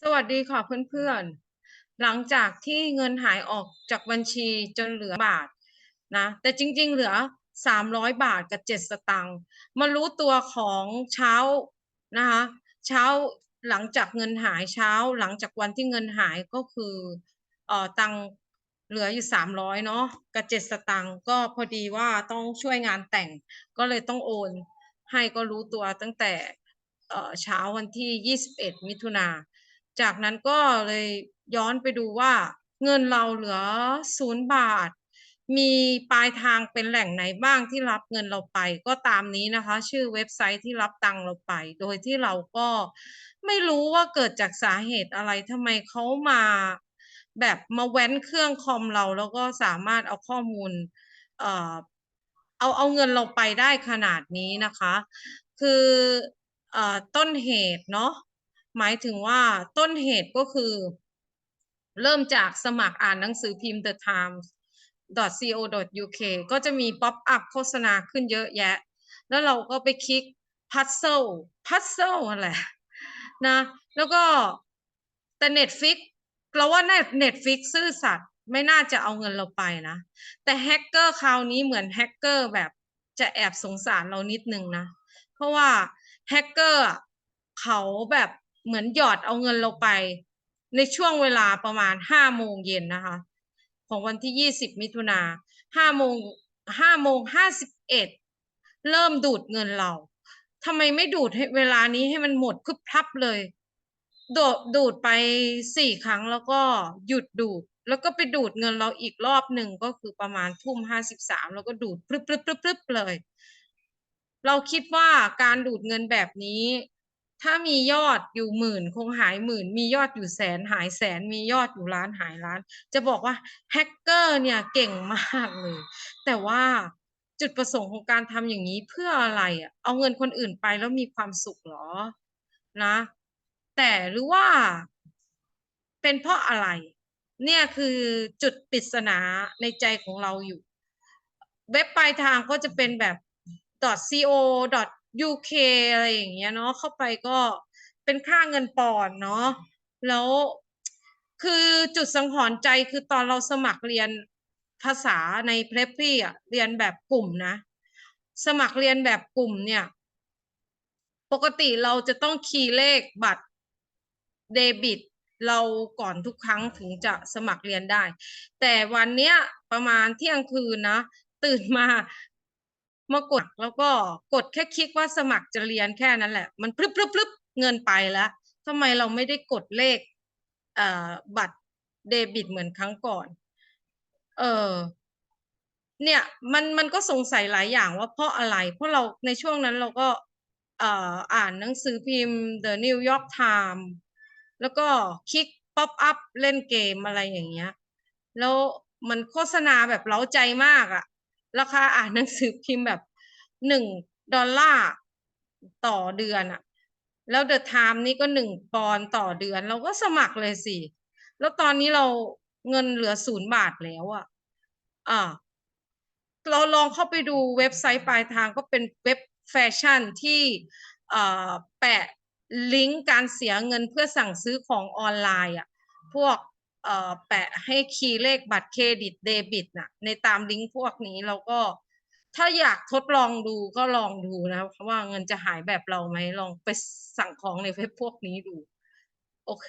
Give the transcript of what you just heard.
สวัสดีค่ะเพื่อนๆ หลังจากที่เงินหายออกจากบัญชีจนเหลือบาทนะแต่จริงๆเหลือสามร้อยบาทกับเจ็ดสตังค์มารู้ตัวของเช้านะคะเช้าหลังจากเงินหายเช้าหลังจากวันที่เงินหายก็คือเอ่อตังค์เหลืออยู่สามร้อยเนาะกับเจ็ดสตังค์ก็พอดีว่าต้องช่วยงานแต่งก็เลยต้องโอน ให้ก็รู้ตัวตั้งแต่เอ่อเช้าวันที่ยี่สิบเอ็ดมิถุนา จากนั้นก็เลยย้อนไปดูว่าเงินเราเหลือศูนย์บาท มีปลายทางเป็นแหล่งไหนบ้างที่รับเงินเราไป ก็ตามนี้นะคะ ชื่อเว็บไซต์ที่รับตังเราไป โดยที่เราก็ไม่รู้ว่าเกิดจากสาเหตุอะไรทำไมเขามาแบบมาแว้นเครื่องคอมเราแล้วก็สามารถเอาข้อมูล เอ่อเอาเอาเงินเราไปได้ขนาดนี้นะคะ คือเออต้นเหตุเนาะ หมายถึงว่าต้นเหตุก็คือ เริ่มจากสมัครอ่านหนังสือพิมพ์ The Times co.uk ก็จะมีป๊อปอัพโฆษณาขึ้นเยอะแยะ แล้วเราก็ไปคลิก puzzle puzzle อะไรนะ แล้วก็แต่ Netflix เราว่า Netflix ซื่อสัตย์ไม่น่าจะเอาเงินเราไปนะ แต่แฮกเกอร์คราวนี้เหมือนแฮกเกอร์แบบจะแอบสงสารเรานิดนึงนะ เพราะว่าแฮกเกอร์เขาแบบ เหมือนหยอดเอาเงินเราไป ในช่วงเวลาประมาณห้าโมงเย็นนะคะ ของวันที่ยี่สิบมิถุนาห้าโมงห้าโมงห้าสิบเอ็ดเริ่มดูดเงินเราทำไมไม่ดูดเวลานี้ให้มันหมดพึบพับเลยโดดดูดไปสี่ครั้งแล้วก็หยุดดูด แล้วก็ไปดูดเงินเราอีกรอบหนึ่งก็คือประมาณทุ่มห้าสิบสามแล้วก็ดูดปรึบปรึบปรึบปรึบเลย เราคิดว่าการดูดเงินแบบนี้ ถ้ามียอดอยู่หมื่น คงหายหมื่น มียอดอยู่แสนหายแสน มียอดอยู่ล้านหายล้าน จะบอกว่าแฮกเกอร์เนี่ยเก่งมากเลย แต่ว่าจุดประสงค์ของการทำอย่างนี้เพื่ออะไรอะเอาเงินคนอื่นไปแล้วมีความสุขหรอนะ แต่หรือว่า เป็นเพราะอะไร เนี่ยคือจุดปริศนาในใจของเราอยู่ เว็บปลายทางก็จะเป็นแบบ .co .uk อะไรอย่างเงี้ยเนาะเข้าไปก็เป็นค่าเงินปอนด์เนาะแล้วคือจุดสังหรณ์ใจคือตอนเราสมัครเรียนภาษาในเพลฟฟี่อะเรียนแบบกลุ่มนะ สมัครเรียนแบบกลุ่มเนี่ย ปกติเราจะต้องคีย์เลขบัตรเดบิต เราก่อนทุกครั้งถึงจะสมัครเรียนได้ แต่วันเนี้ยประมาณเที่ยงคืนนะ ตื่นมา มากดแล้วก็กดแค่คลิกว่าสมัครจะเรียนแค่นั้นแหละ มันพรึบพรึบพรึบเงินไปแล้วทำไมเราไม่ได้กดเลขเอ่อบัตรเดบิตเหมือนครั้งก่อน เออเนี่ยมันมันก็สงสัยหลายอย่างว่าเพราะอะไร เพราะเราในช่วงนั้นเราก็อ่ออ่านหนังสือพิมพ์ The New York Times แล้วก็คลิกป๊อปอัพเล่นเกมอะไรอย่างเงี้ย แล้วมันโฆษณาแบบเล้าใจมากอะ ราคาอ่านหนังสือพิมพ์แบบหนึ่งดอลลาร์ต่อเดือนอะแล้วเดอะไทม์นี่ก็หนึ่งปอนด์ต่อเดือน เราก็สมัครเลยสิ แล้วตอนนี้เราเงินเหลือศูนย์บาทแล้วอะอ่าเราลองเข้าไปดูเว็บไซต์ปลายทางก็เป็นเว็บแฟชั่นที่แปะลิงก์การเสียเงินเพื่อสั่งซื้อของออนไลน์อะพวก แปะให้คีย์เลขบัตรเครดิตเดบิตน่ะในตามลิงก์พวกนี้เราก็ถ้าอยากทดลองดูก็ลองดูนะว่าเงินจะหายแบบเราไหมลองไปสั่งของในเว็บพวกนี้ดู โอเค